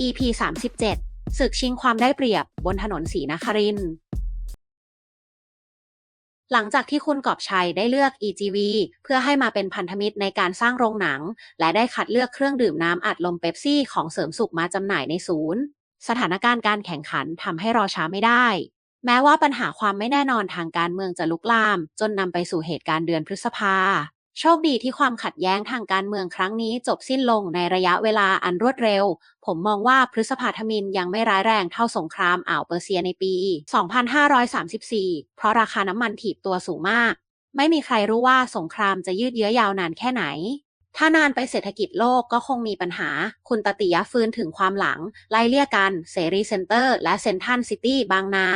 EP 37ศึกชิงความได้เปรียบบนถนนศรีนคริน หลังจากที่คุณกอบชัยได้เลือก EGV เพื่อให้มาเป็นพันธมิตรในการสร้างโรงหนัง และได้คัดเลือกเครื่องดื่มน้ำอัดลมเป๊ปซี่ของเสริมสุขมาจำหน่ายในศูนย์ สถานการณ์การแข่งขันทำให้รอช้าไม่ได้ แม้ว่าปัญหาความไม่แน่นอนทางการเมืองจะลุกลาม จนนำไปสู่เหตุการณ์เดือนพฤษภา โชคดีที่ความขัดแย้งทางการเมืองครั้งนี้จบสิ้นลงในระยะเวลาอันรวดเร็ว ผมมองว่าพฤษภาธมินยังไม่ร้ายแรงเท่าสงครามอ่าวเปอร์เซียในปี 2534 เพราะราคาน้ำมันถีบตัวสูงมาก ไม่มีใครรู้ว่าสงครามจะยืดเยื้อยาวนานแค่ไหน ถ้านานไปเศรษฐกิจโลกก็คงมีปัญหา คุณตติยะฟื้นถึงความหลัง ไล่เลี่ยกัน เสรีเซ็นเตอร์ และเซนทันซิตี้บางนา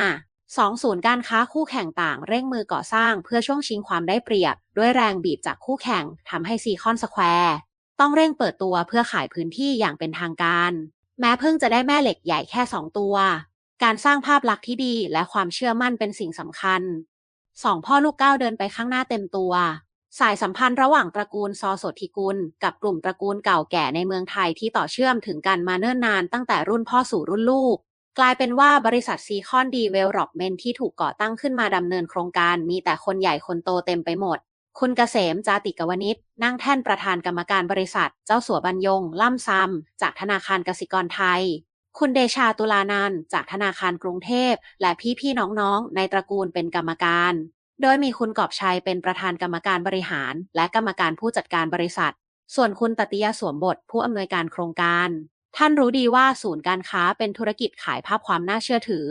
สองศูนย์การค้าคู่แข่งต่างเร่งมือก่อสร้างเพื่อช่วงชิงความได้เปรียบ ด้วยแรงบีบจากคู่แข่งทำให้ซีคอนสแควร์ต้องเร่งเปิดตัวเพื่อขายพื้นที่อย่างเป็นทางการ แม้เพิ่งจะได้แม่เหล็กใหญ่แค่ 2 ตัว การสร้างภาพลักษณ์ที่ดีและความเชื่อมั่นเป็นสิ่งสำคัญสองพ่อลูกก้าวเดินไปข้างหน้าเต็มตัว สายสัมพันธ์ระหว่างตระกูลซอโสธิกุล กับกลุ่มตระกูลเก่าแก่ในเมืองไทยที่ต่อเชื่อมถึงกันมาเนิ่นนานตั้งแต่รุ่นพ่อสู่รุ่นลูก กลายเป็นว่าบริษัทซีคอนดีเวลลอปเมนที่ถูกก่อตั้งขึ้นมาดำเนินโครงการ มีแต่คนใหญ่คนโตเต็มไปหมด คุณเกษมจาติกวนิชนั่งแท่นประธานกรรมการบริษัท เจ้าสัวบรรยง ล่ำซำจากธนาคารกสิกรไทย คุณเดชาตุลานันจากธนาคารกรุงเทพ และพี่ๆน้องๆ ในตระกูลเป็นกรรมการ โดยมีคุณกอบชัยเป็นประธานกรรมการบริหาร และกรรมการผู้จัดการบริษัท ส่วนคุณตติยะสวมบทผู้อำนวยการโครงการ ท่านรู้ดีว่าศูนย์การค้าเป็นธุรกิจขายภาพความน่าเชื่อถือ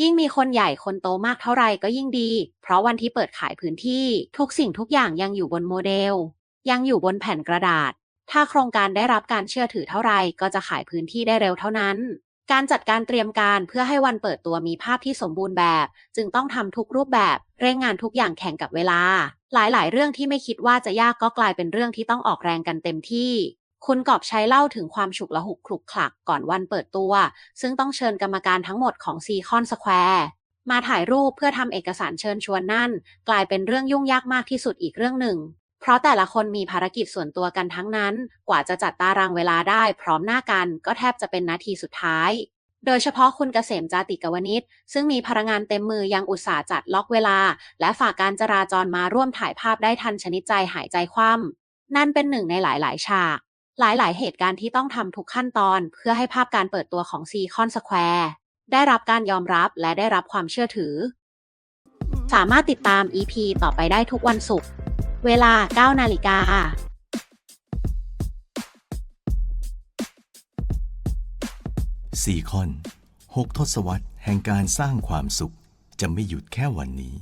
ยิ่งมีคนใหญ่คนโตมากเท่าไรก็ยิ่งดี เพราะวันที่เปิดขายพื้นที่ ทุกสิ่งทุกอย่างยังอยู่บนโมเดล ยังอยู่บนแผ่นกระดาษ ถ้าโครงการได้รับการเชื่อถือเท่าไรก็จะขายพื้นที่ได้เร็วเท่านั้น การจัดการเตรียมการเพื่อให้วันเปิดตัวมีภาพที่สมบูรณ์แบบ จึงต้องทำทุกรูปแบบเร่งงานทุกอย่างแข่งกับเวลา หลายๆ เรื่องที่ไม่คิดว่าจะยากก็กลายเป็นเรื่องที่ต้องออกแรงกันเต็มที่ คุณกอบชัยเล่าถึงความฉุกละหุกคลุกคลักก่อนวันเปิดตัว ซึ่งต้องเชิญกรรมการทั้งหมดของซีคอนสแควร์มาถ่ายรูปเพื่อทำเอกสารเชิญชวนนั่น กลายเป็นเรื่องยุ่งยากมากที่สุดอีกเรื่องหนึ่ง เพราะแต่ละคนมีภารกิจส่วนตัวกันทั้งนั้น กว่าจะจัดตารางเวลาได้พร้อมหน้ากันก็แทบจะเป็นนาทีสุดท้าย โดยเฉพาะคุณเกษมจาติกวนิชซึ่งมีพลังงานเต็มมือยังอุตส่าห์จัดล็อกเวลา และฝากการจราจรมาร่วมถ่ายภาพได้ทันชนิดใจหายใจคว่ำนั่นเป็นหนึ่งในหลายๆ ฉาก หลายๆ เหตุการณ์ที่ต้องทำทุกขั้นตอน เพื่อให้ภาพการเปิดตัวของซีคอนสแควร์ได้รับการยอมรับและได้รับความเชื่อถือ สามารถติดตาม EP ต่อไปได้ทุกวันศุกร์เวลา 9 นาฬิกาซีคอน6ทศวรรษแห่งการสร้างความสุขจะไม่หยุดแค่วันนี้